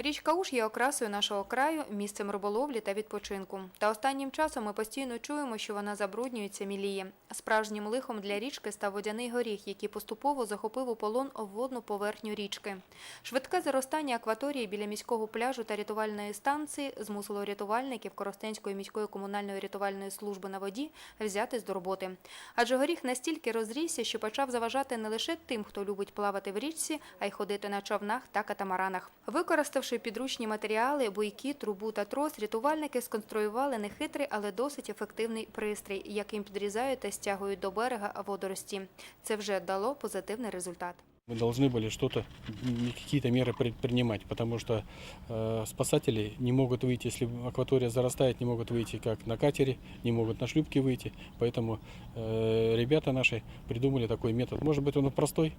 Річка Уж є окрасою нашого краю, місцем риболовлі та відпочинку. Та останнім часом ми постійно чуємо, що вона забруднюється, міліє. Справжнім лихом для річки став водяний горіх, який поступово захопив у полон водну поверхню річки. Швидке заростання акваторії біля міського пляжу та рятувальної станції змусило рятувальників Коростенської міської комунальної рятувальної служби на воді взятись до роботи. Адже горіх настільки розрісся, що почав заважати не лише тим, хто любить плавати в річці, а й ходити на човнах та катамаранах. Використавши підручні матеріали, буйки, трубу та трос, рятувальники сконструювали нехитрий, але досить ефективний пристрій, яким підрізають та стягують до берега водорості. Це вже дало позитивний результат. Мы должны были что-то, м, какие-то меры предпринимать, потому что э, спасатели не могут выйти, если акватория зарастает, не могут выйти как на катере, не могут на шлюпке выйти. Поэтому э, ребята наши придумали такой метод. Может быть, он и простой,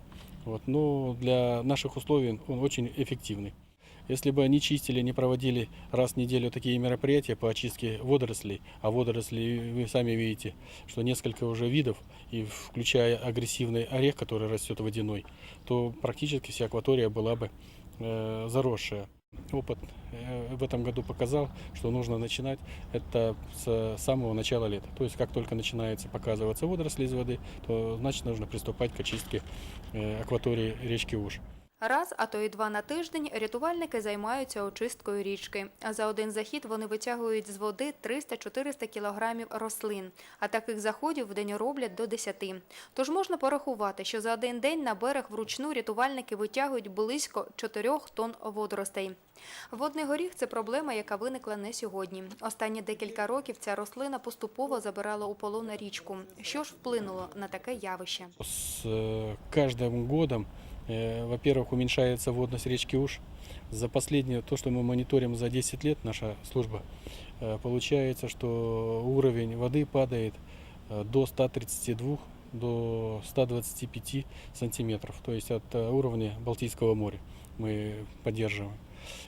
вот, но для наших условий он очень эффективный. Если бы они чистили, не проводили раз в неделю такие мероприятия по очистке водорослей, а водоросли вы сами видите, что несколько уже видов, и включая агрессивный орех, который растет водяной, то практически вся акватория была бы э, заросшая. Опыт э, в этом году показал, что нужно начинать это с самого начала лета. То есть как только начинается показываться водоросли из воды, то значит нужно приступать к очистке э, акватории речки Уж. Раз, а то й два на тиждень рятувальники займаються очисткою річки. А за один захід вони витягують з води 300-400 кілограмів рослин. А таких заходів в день роблять до 10. Тож можна порахувати, що за один день на берег вручну рятувальники витягують близько 4 тонн водоростей. Водний горіх – це проблема, яка виникла не сьогодні. Останні декілька років ця рослина поступово забирала у полон річку. Що ж вплинуло на таке явище? С э, каждым годом, э, во-первых, уменьшается водность речки Уж. За последнее, то, что мы мониторим за 10 лет, наша служба, э, получается, что уровень воды падает э, до 132 до 125 сантиметров, то есть от э, уровня Балтийского моря мы поддерживаем.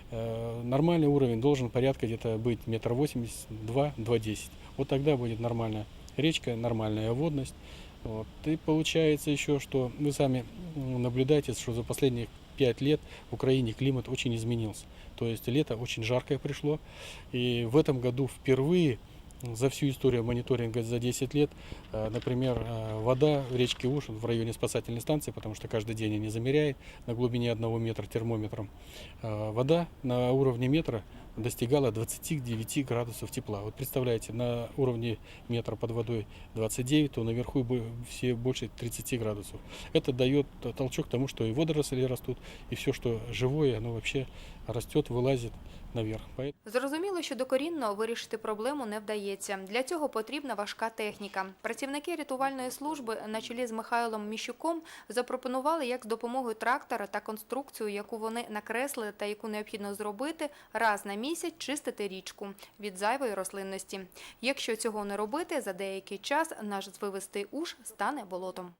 Э, Нормальный уровень должен порядка где-то быть метр восемьдесят, два, два десять. Вот тогда будет нормальная речка, нормальная водность. Вот. И получается еще, что вы сами м, наблюдаете, что за последние пять лет в Украине климат очень изменился. То есть лето очень жаркое пришло. И в этом году впервые за всю историю мониторинга за 10 лет, э, например, э, вода в речке Уж в районе спасательной станции, потому что каждый день они замеряют на глубине одного метра термометром, э, вода на уровне метра достигала 29 градусов тепла. Вот представляете, на уровне метра под водой 29, то наверху бо- все больше 30 градусов. Это дает толчок тому, что и водоросли растут, и все, что живое, оно вообще растет, вылазит наверх. Зрозуміло, що докорінно вирішити проблему не вдається. Для цього потрібна важка техніка. Працівники рятувальної служби на чолі з Михайлом Міщуком запропонували, як з допомогою трактора та конструкцію, яку вони накреслили та яку необхідно зробити, раз на місяць чистити річку від зайвої рослинності. Якщо цього не робити, за деякий час наш звивистий уж стане болотом.